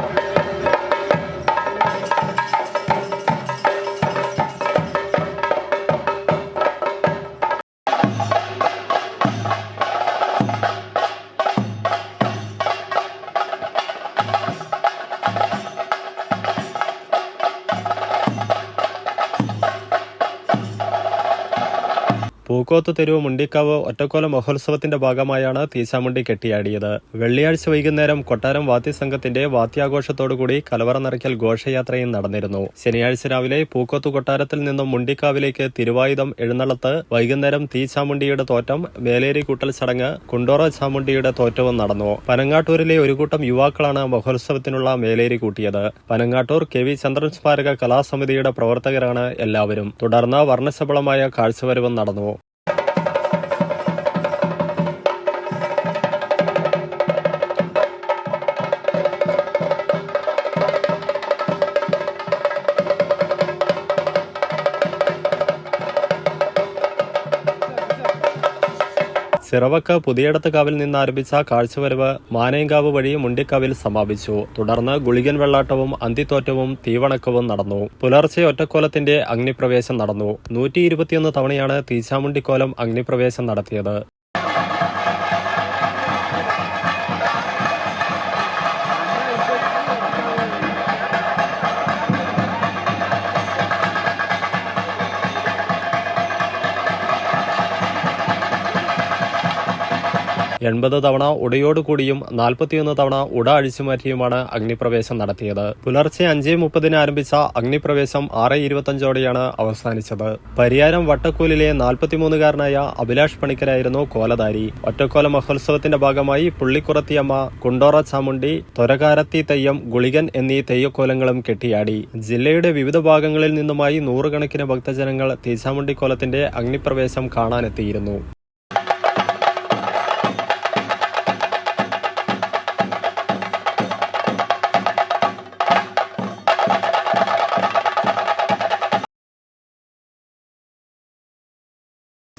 you Pookoth തെരുവ് മുണ്ടിക്കാവ് ഒറ്റക്കോല മഹോത്സവത്തിന്റെ ഭാഗമായാണ് തീശാമുണ്ടി കെട്ടിയാടിയത്. വെള്ളിയാഴ്ച വൈകുന്നേരം കൊട്ടാരം വാദ്യസംഘത്തിന്റെ വാദ്യാഘോഷത്തോടുകൂടി കലവറ നിറയ്ക്കൽ ഘോഷയാത്രയും നടന്നിരുന്നു. ശനിയാഴ്ച രാവിലെ പൂക്കോത്ത് കൊട്ടാരത്തിൽ നിന്നും മുണ്ടിക്കാവിലേക്ക് തിരുവായുധം എഴുന്നള്ളത്ത് വൈകുന്നേരം തീശാമുണ്ടിയുടെ തോറ്റം വേലേരി കൂട്ടൽ ചടങ്ങ് കുണ്ടോറ ചാമുണ്ടിയുടെ തോറ്റവും നടന്നു. പനങ്ങാട്ടൂരിലെ ഒരു കൂട്ടം യുവാക്കളാണ് മഹോത്സവത്തിനുള്ള മേലേരി കൂട്ടിയത്. പനങ്ങാട്ടൂർ കെ വി ചന്ദ്രൻ സ്മാരക കലാസമിതിയുടെ പ്രവർത്തകരാണ് എല്ലാവരും. തുടർന്ന് വർണശബളമായ കാഴ്ചവരവും നടന്നു. സിറവക്ക് പുതിയടത്തുകാവിൽ നിന്ന് ആരംഭിച്ച കാഴ്ചവരവ് മാനയങ്കാവ് വഴി മുണ്ടിക്കാവിൽ സമാപിച്ചു. തുടർന്ന് ഗുളികൻ വെള്ളാട്ടവും അന്തിത്തോറ്റവും തീവണക്കവും നടന്നു. പുലർച്ചെ ഒറ്റക്കോലത്തിന്റെ അഗ്നിപ്രവേശം നടന്നു. നൂറ്റി തവണയാണ് തീച്ചാമുണ്ടിക്കോലം അഗ്നിപ്രവേശം നടത്തിയത്. എൺപത് തവണ ഉടയോട് കൂടിയും നാൽപ്പത്തിയൊന്ന് തവണ ഉട അഴിച്ചുമാറ്റിയുമാണ് അഗ്നിപ്രവേശം നടത്തിയത്. പുലർച്ചെ അഞ്ചേ മുപ്പതിന് ആരംഭിച്ച അഗ്നിപ്രവേശം ആറ് ഇരുപത്തഞ്ചോടെയാണ് അവസാനിച്ചത്. പരിയാരം വട്ടക്കൂലിലെ നാൽപ്പത്തിമൂന്നുകാരനായ അഭിലാഷ് പണിക്കരായിരുന്നു കോലധാരി. ഒറ്റക്കോല മഹോത്സവത്തിന്റെ ഭാഗമായി പുള്ളിക്കുറത്തിയമ്മ കുണ്ടോറ ചാമുണ്ടി തൊരകാരത്തി തെയ്യം ഗുളികൻ എന്നീ തെയ്യക്കോലങ്ങളും കെട്ടിയാടി. ജില്ലയുടെ വിവിധ ഭാഗങ്ങളിൽ നിന്നുമായി നൂറുകണക്കിന് ഭക്തജനങ്ങൾ തീച്ചാമുണ്ടിക്കോലത്തിന്റെ അഗ്നിപ്രവേശം കാണാനെത്തിയിരുന്നു.